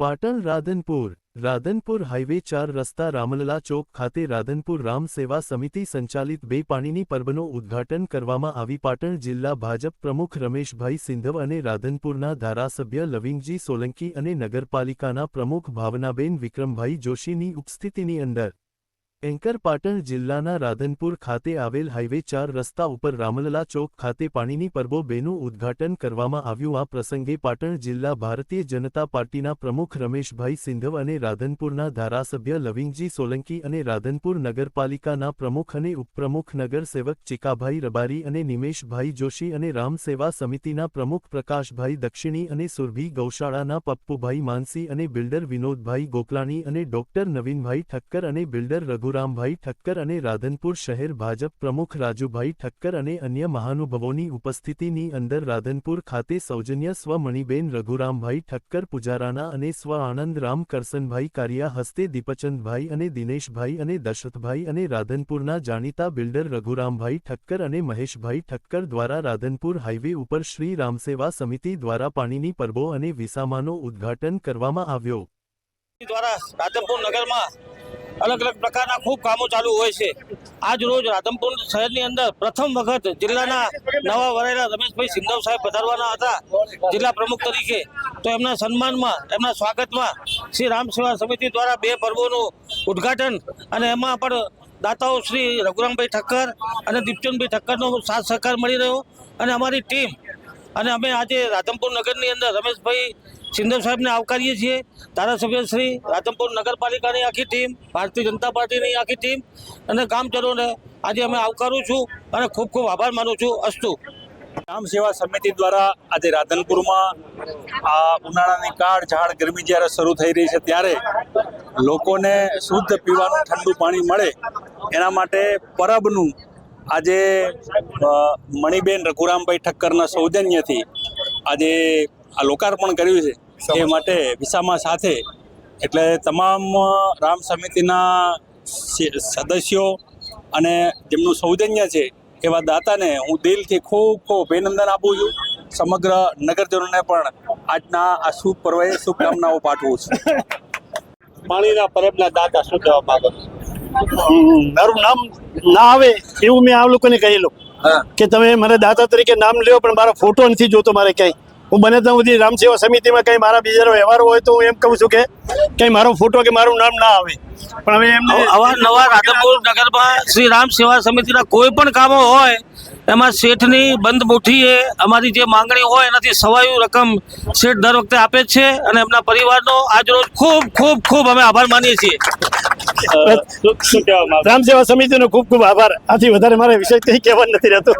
Patan Radhanpur Radhanpur highway ચાર રસ્તા રામલલા ચોક ખાતે રાધનપુર રામ સેવા સમિતિ સંચાલિત બે પાણીની પર્વનો ઉદ્ઘાટન કરવામાં આવી. પાટણ જિલ્લા ભાજપ પ્રમુખ રમેશભાઈ સિંધવ અને રાધનપુરના ધારાસભ્ય લવિંગજી સોલંકી અને નગરપાલિકાના પ્રમુખ ભાવનાબેન વિક્રમભાઈ જોશીની ઉપસ્થિતિની અંદર એન્કર પાટણ જિલ્લાના રાધનપુર ખાતે આવેલ હાઈવે ચાર રસ્તા ઉપર રામલલા ચોક ખાતે પાણીની પરબો બેનું ઉદ્ઘાટન કરવામાં આવ્યું. આ પ્રસંગે પાટણ જિલ્લા ભારતીય જનતા પાર્ટીના પ્રમુખ રમેશભાઈ સિંધવ અને રાધનપુરના ધારાસભ્ય લવિંગજી સોલંકી અને રાધનપુર નગરપાલિકાના પ્રમુખ અને ઉપપ્રમુખ નગરસેવક ચિકાભાઈ રબારી અને નિમેશભાઈ જોશી અને રામ સેવા સમિતિના પ્રમુખ પ્રકાશભાઈ દક્ષિણી અને સુરભી ગૌશાળાના પપ્પુભાઈ માનસી અને બિલ્ડર વિનોદભાઈ ગોકલાણી અને ડોક્ટર નવીનભાઈ ઠક્કર અને બિલ્ડર રઘુરામભાઈ ઠક્કર અને રાધનપુર શહેર ભાજપ પ્રમુખ રાજુભાઈ ઠક્કર અને અન્ય મહાનુભવોની ઉપસ્થિતિની અંદર રાધનપુર ખાતે સૌજન્ય સ્વ મણિબેન રઘુરામભાઈ ઠક્કર પુજારાના અને સ્વ આનંદ રામ કરસનભાઈ કારિયા હસ્તે દીપચંદભાઈ અને દિનેશભાઈ અને દશરથભાઈ અને રાધનપુરના જાણીતા બિલ્ડર રઘુરામભાઈ ઠક્કર અને મહેશભાઈ ઠક્કર દ્વારા રાધનપુર હાઈવે ઉપર શ્રી રામસેવા સમિતિ દ્વારા પાણીની પરબો અને વિસામાનો ઉદ્ઘાટન કરવામાં આવ્યો. દ્વારા રાધનપુર નગરમાં અલગ અલગ પ્રકારના ખૂબ કામો ચાલુ હોય છે. આજ રોજ રાધનપુર શહેરની અંદર પ્રથમ વખત જિલ્લાના નવા વરાયેલા રમેશભાઈ સિંધવ સાહેબ પધારવાના હતા, જિલ્લા પ્રમુખ તરીકે. તો એમના સન્માનમાં, એમના સ્વાગતમાં શ્રી રામ સેવા સમિતિ દ્વારા બે પર્વોનું ઉદ્ઘાટન અને એમાં પણ દાતાઓ શ્રી રઘુરામભાઈ ઠક્કર અને દીપચંદભાઈ ઠક્કરનો સાથ સહકાર મળી રહ્યો. અને અમારી ટીમ અને અમે આજે રાધનપુર નગરની અંદર રમેશભાઈ સિંધવ સાહેબને આવકારીએ છીએ. ધારાસભ્ય શ્રી રાધનપુર નગરપાલિકાની આખી ટીમ, ભારતીય જનતા પાર્ટીની આખી ટીમ અને કામચરોને આજે અમે આવકારું છું અને ખૂબ ખૂબ આભાર માનું છું. અસ્તુ. ગ્રામ સેવા સમિતિ દ્વારા આજે રાધનપુરમાં આ ઉનાળાની કાળ ઝાડ ગરમી જ્યારે શરૂ થઈ રહી છે ત્યારે લોકોને શુદ્ધ પીવાનું ઠંડુ પાણી મળે એના માટે પરબનું આજે મણિબેન રઘુરામભાઈ ઠક્કરના સૌજન્યથી આજે આ લોકાર્પણ કર્યું છે. એ માટે વિસામા સાથે. એટલે તમામ રામ સમિતિના સદસ્યો અને જેમનું સૌજન્ય છે એવા દાતાને હું દિલથી ખૂબ ખૂબ અભિનંદન આપું છું. સમગ્ર નગરજનોને પણ આજના આ શુભ પર્વે શુભકામનાઓ પાઠવું છું. પાણીના પરબના દાતા શું કહેવા માંગો મારું નામ ના આવે એવું મેં આ લોકોને કહેલું. કે તમે મને દાતા તરીકે નામ લ્યો પણ મારો ફોટો નથી જોતો મારે ક્યાંય. હું બને ત્યાં સુધી રામ સેવા સમિતિમાં કંઈ મારા બીજાનો વ્યવહાર હોય તો હું એમ કહું છું કે કંઈ મારો ફોટો કે મારું નામ ના આવે. પણ હવે એમને અવારનવાર રાધનપુર નગરમાં શ્રી રામ સેવા સમિતિના કોઈ પણ કામો હોય એમાં શેઠની બંધ મુઠ્ઠીએ અમારી જે માંગણી હોય એનાથી સવાયું રકમ શેઠ દર વખતે આપે જ છે અને એમના પરિવારનો આજરોજ ખૂબ ખૂબ ખૂબ અમે આભાર માનીએ છીએ. રામ સેવા સમિતિનો ખૂબ ખૂબ આભાર. આથી વધારે મારે વિષય કંઈ કહેવા નથી રહેતો.